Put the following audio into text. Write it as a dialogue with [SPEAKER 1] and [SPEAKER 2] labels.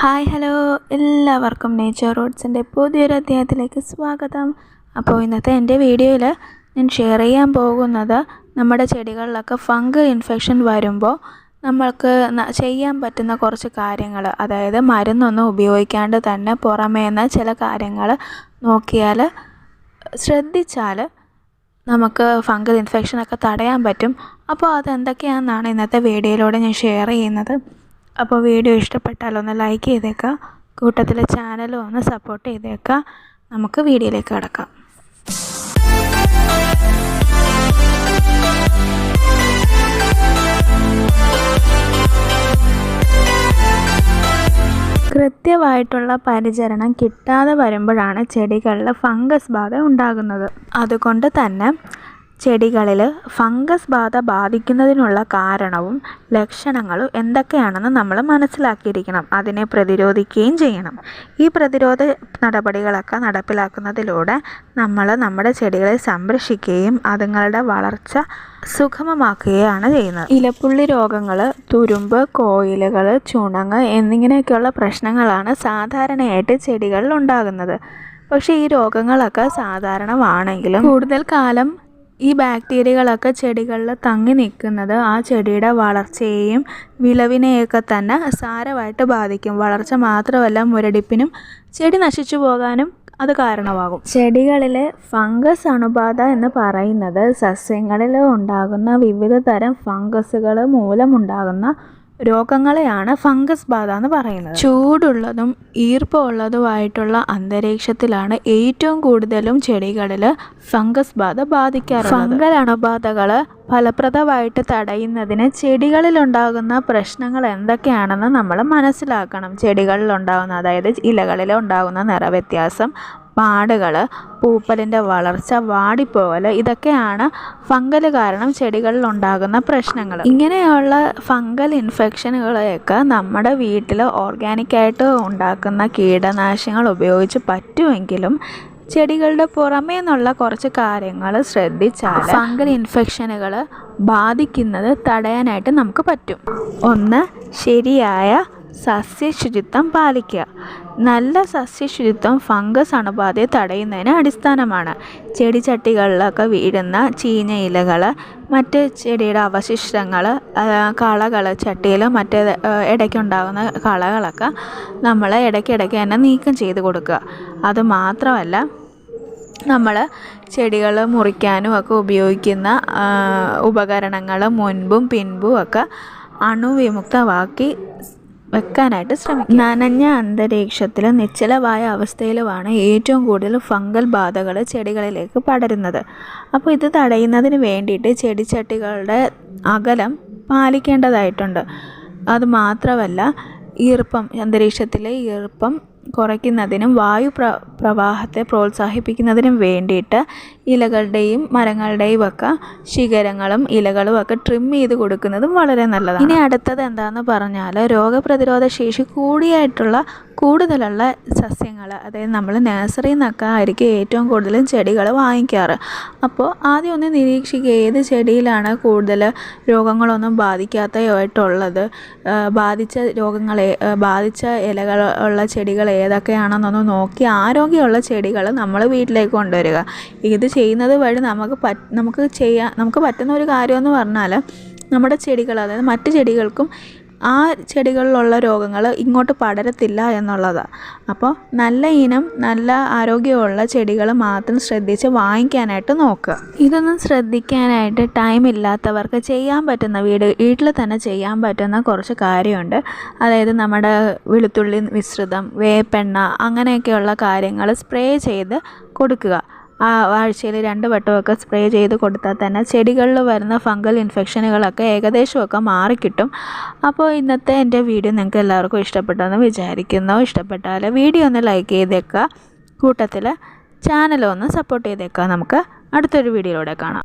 [SPEAKER 1] Hi hello. എല്ലാവർക്കും nature റോഡ്സിന്റെ പുതിയൊരു അധ്യായത്തിലേക്ക് സ്വാഗതം. അപ്പോൾ ഇന്നത്തെ എന്റെ വീഡിയോയിൽ ഞാൻ ഷെയർ ചെയ്യാൻ പോകുന്നത് നമ്മുടെ ചെടികളിലൊക്കെ ഫംഗൽ ഇൻഫെക്ഷൻ വരുമ്പോൾ നമ്മൾക്ക് ചെയ്യാൻ പറ്റുന്ന കുറച്ച് കാര്യങ്ങൾ. അതായത് മരുന്നൊന്നും ഉപയോഗിക്കാണ്ട് തന്നെ പുറമേന്ന് ചില കാര്യങ്ങൾ നോക്കിയാൽ ശ്രദ്ധിച്ചാൽ നമുക്ക് ഫംഗൽ ഇൻഫെക്ഷനൊക്കെ തടയാൻ പറ്റും. അപ്പോൾ അതെന്തൊക്കെയാണെന്നാണ് ഇന്നത്തെ വീഡിയോയിലൂടെ ഞാൻ ഷെയർ ചെയ്യുന്നത്. അപ്പോൾ വീഡിയോ ഇഷ്ടപ്പെട്ടാൽ ഒന്ന് ലൈക്ക് ചെയ്തേക്കുക. കൂട്ടത്തിൽ ചാനലും ഒന്ന് സപ്പോർട്ട് ചെയ്തേക്കുക. നമുക്ക് വീഡിയോയിലേക്ക് കടക്കാം. കൃത്യമായിട്ടുള്ള പരിചരണം കിട്ടാതെ വരുമ്പോഴാണ് ചെടികളിൽ ഫംഗസ് ബാധ ഉണ്ടാകുന്നത്. അതുകൊണ്ട് തന്നെ ചെടികളിൽ ഫംഗസ് ബാധ ബാധിക്കുന്നതിനുള്ള കാരണവും ലക്ഷണങ്ങളും എന്തൊക്കെയാണെന്ന് നമ്മൾ മനസ്സിലാക്കിയിരിക്കണം. അതിനെ പ്രതിരോധിക്കുകയും ചെയ്യണം. ഈ പ്രതിരോധ നടപടികളൊക്കെ നടപ്പിലാക്കുന്നതിലൂടെ നമ്മൾ നമ്മുടെ ചെടികളെ സംരക്ഷിക്കുകയും അതുങ്ങളുടെ വളർച്ച സുഗമമാക്കുകയാണ് ചെയ്യുന്നത്. ഇലപ്പുള്ളി രോഗങ്ങൾ തുരുമ്പ് കോയിലുകൾ ചുണങ്ങ് എന്നിങ്ങനെയൊക്കെയുള്ള പ്രശ്നങ്ങളാണ് സാധാരണയായിട്ട് ചെടികളിൽ ഉണ്ടാകുന്നത്. പക്ഷേ ഈ രോഗങ്ങളൊക്കെ സാധാരണമാണെങ്കിലും കൂടുതൽ കാലം ഈ ബാക്ടീരിയകളൊക്കെ ചെടികളിൽ തങ്ങി നിൽക്കുന്നത് ആ ചെടിയുടെ വളർച്ചയെയും വിളവിനെയൊക്കെ തന്നെ സാരമായിട്ട് ബാധിക്കും. വളർച്ച മാത്രമല്ല മുരടിപ്പിനും ചെടി നശിച്ചു പോകാനും അത് കാരണമാകും. ചെടികളിലെ ഫംഗസ് അണുബാധ എന്ന് പറയുന്നത് സസ്യങ്ങളിൽ ഉണ്ടാകുന്ന വിവിധ തരം ഫംഗസുകൾ മൂലമുണ്ടാകുന്ന രോഗങ്ങളെയാണ് ഫംഗസ് ബാധ എന്ന് പറയുന്നത്. ചൂടുള്ളതും ഈർപ്പമുള്ളതുമായിട്ടുള്ള അന്തരീക്ഷത്തിലാണ് ഏറ്റവും കൂടുതലും ചെടികളിൽ ഫംഗസ് ബാധ ബാധിക്കാറുള്ളത്. ഫംഗൽ അണുബാധകൾ ഫലപ്രദമായിട്ട് തടയുന്നതിന് ചെടികളിലുണ്ടാകുന്ന പ്രശ്നങ്ങൾ എന്തൊക്കെയാണെന്ന് നമ്മൾ മനസ്സിലാക്കണം. ചെടികളിലുണ്ടാകുന്ന അതായത് ഇലകളിൽ ഉണ്ടാകുന്ന നിറവ്യത്യാസം പാടുകൾ പൂപ്പലിന്റെ വളർച്ച വാടിപ്പോകൽ ഇതൊക്കെയാണ് ഫംഗൽ കാരണം ചെടികളിൽ ഉണ്ടാകുന്ന പ്രശ്നങ്ങൾ. ഇങ്ങനെയുള്ള ഫംഗൽ ഇൻഫെക്ഷനുകളെയൊക്കെ നമ്മുടെ വീട്ടിൽ ഓർഗാനിക്കായിട്ട് ഉണ്ടാക്കുന്ന കീടനാശിനികൾ ഉപയോഗിച്ച് പറ്റുമെങ്കിലും ചെടികളുടെ പുറമേ നിന്നുള്ള കുറച്ച് കാര്യങ്ങൾ ശ്രദ്ധിച്ചാൽ ഫംഗൽ ഇൻഫെക്ഷനുകൾ ബാധിക്കുന്നത് തടയാനായിട്ട് നമുക്ക് പറ്റും. ഒന്ന് ശരിയായ സസ്യശുചിത്വം പാലിക്കുക. നല്ല സസ്യശുചിത്വം ഫംഗസ് അണുബാധയെ തടയുന്നതിന് അടിസ്ഥാനമാണ്. ചെടി ചെടിച്ചട്ടികളിലൊക്കെ വീഴുന്ന ചീഞ്ഞ ഇലകൾ മറ്റ് ചെടിയുടെ അവശിഷ്ടങ്ങൾ കളകൾ ചട്ടിയിൽ മറ്റേ ഇടയ്ക്കുണ്ടാകുന്ന കളകളൊക്കെ നമ്മൾ ഇടയ്ക്കിടയ്ക്ക് തന്നെ നീക്കം ചെയ്ത് കൊടുക്കുക. അത് മാത്രമല്ല നമ്മൾ ചെടികൾ മുറിക്കാനും ഒക്കെ ഉപയോഗിക്കുന്ന ഉപകരണങ്ങൾ മുൻപും പിൻപും ഒക്കെ അണുവിമുക്തമാക്കി വെക്കാനായിട്ട് ശ്രമിക്കും. നനഞ്ഞ അന്തരീക്ഷത്തിൽ നിശ്ചലമായ അവസ്ഥയിലുമാണ് ഏറ്റവും കൂടുതൽ ഫംഗൽ ബാധകൾ ചെടികളിലേക്ക് പടരുന്നത്. അപ്പോൾ ഇത് തടയുന്നതിന് വേണ്ടിയിട്ട് ചെടിച്ചട്ടികളുടെ അകലം പാലിക്കേണ്ടതായിട്ടുണ്ട്. അതുമാത്രമല്ല ഈർപ്പം അന്തരീക്ഷത്തിലെ ഈർപ്പം കുറയ്ക്കുന്നതിനും വായു പ്ര പ്രവാഹത്തെ പ്രോത്സാഹിപ്പിക്കുന്നതിനും വേണ്ടിയിട്ട് ഇലകളുടെയും മരങ്ങളുടെയും ഒക്കെ ശിഖരങ്ങളും ഇലകളും ഒക്കെ ട്രിം ചെയ്ത് കൊടുക്കുന്നതും വളരെ നല്ലതാണ്. ഇനി അടുത്തത് എന്താണെന്ന് പറഞ്ഞാൽ രോഗപ്രതിരോധ ശേഷി കൂടിയായിട്ടുള്ള കൂടുതലുള്ള സസ്യങ്ങൾ അതായത് നമ്മൾ നഴ്സറിയിൽ നിന്നൊക്കെ ആയിരിക്കും ഏറ്റവും കൂടുതലും ചെടികൾ വാങ്ങിക്കാറ്. അപ്പോൾ ആദ്യം ഒന്ന് നിരീക്ഷിക്കുക ഏത് ചെടിയിലാണ് കൂടുതൽ രോഗങ്ങളൊന്നും ബാധിക്കാത്തതായിട്ടുള്ളത്? ബാധിച്ച രോഗങ്ങളെ ബാധിച്ച ഇലകൾ ഉള്ള ചെടികൾ ഏതൊക്കെയാണെന്നൊന്ന് നോക്കി ആരോഗ്യമുള്ള ചെടികൾ നമ്മൾ വീട്ടിലേക്ക് കൊണ്ടുവരിക. ഇത് ചെയ്യുന്നത് വഴി നമുക്ക് നമുക്ക് ചെയ്യാൻ നമുക്ക് പറ്റുന്ന ഒരു കാര്യമെന്ന് പറഞ്ഞാൽ നമ്മുടെ ചെടികൾ അതായത് മറ്റ് ചെടികൾക്കും ആ ചെടികളിലുള്ള രോഗങ്ങൾ ഇങ്ങോട്ട് പടരത്തില്ല എന്നുള്ളതാണ് അപ്പോൾ നല്ല ഇനം നല്ല ആരോഗ്യമുള്ള ചെടികൾ മാത്രം ശ്രദ്ധിച്ച് വാങ്ങിക്കാനായിട്ട് നോക്കുക. ഇതൊന്നും ശ്രദ്ധിക്കാനായിട്ട് ടൈം ഇല്ലാത്തവർക്ക് ചെയ്യാൻ പറ്റുന്ന വീട് വീട്ടിൽ തന്നെ ചെയ്യാൻ പറ്റുന്ന കുറച്ച് കാര്യമുണ്ട്. അതായത് നമ്മുടെ വെളുത്തുള്ളി മിശ്രിതം വേപ്പെണ്ണ അങ്ങനെയൊക്കെയുള്ള കാര്യങ്ങൾ സ്പ്രേ ചെയ്ത് കൊടുക്കുക. ആ ആഴ്ചയിൽ രണ്ട് വട്ടമൊക്കെ സ്പ്രേ ചെയ്ത് കൊടുത്താൽ തന്നെ ചെടികളിൽ വരുന്ന ഫംഗൽ ഇൻഫെക്ഷനുകളൊക്കെ ഏകദേശമൊക്കെ മാറിക്കിട്ടും. അപ്പോൾ ഇന്നത്തെ എന്റെ വീഡിയോ നിങ്ങൾക്ക് എല്ലാവർക്കും ഇഷ്ടപ്പെട്ടെന്ന് വിചാരിക്കുന്നു. ഇഷ്ടപ്പെട്ടാൽ വീഡിയോ ഒന്ന് ലൈക്ക് ചെയ്തേക്കുക. കൂട്ടത്തിൽ ചാനലൊന്ന് സപ്പോർട്ട് ചെയ്തേക്കുക. നമുക്ക് അടുത്തൊരു വീഡിയോയിലൂടെ കാണാം.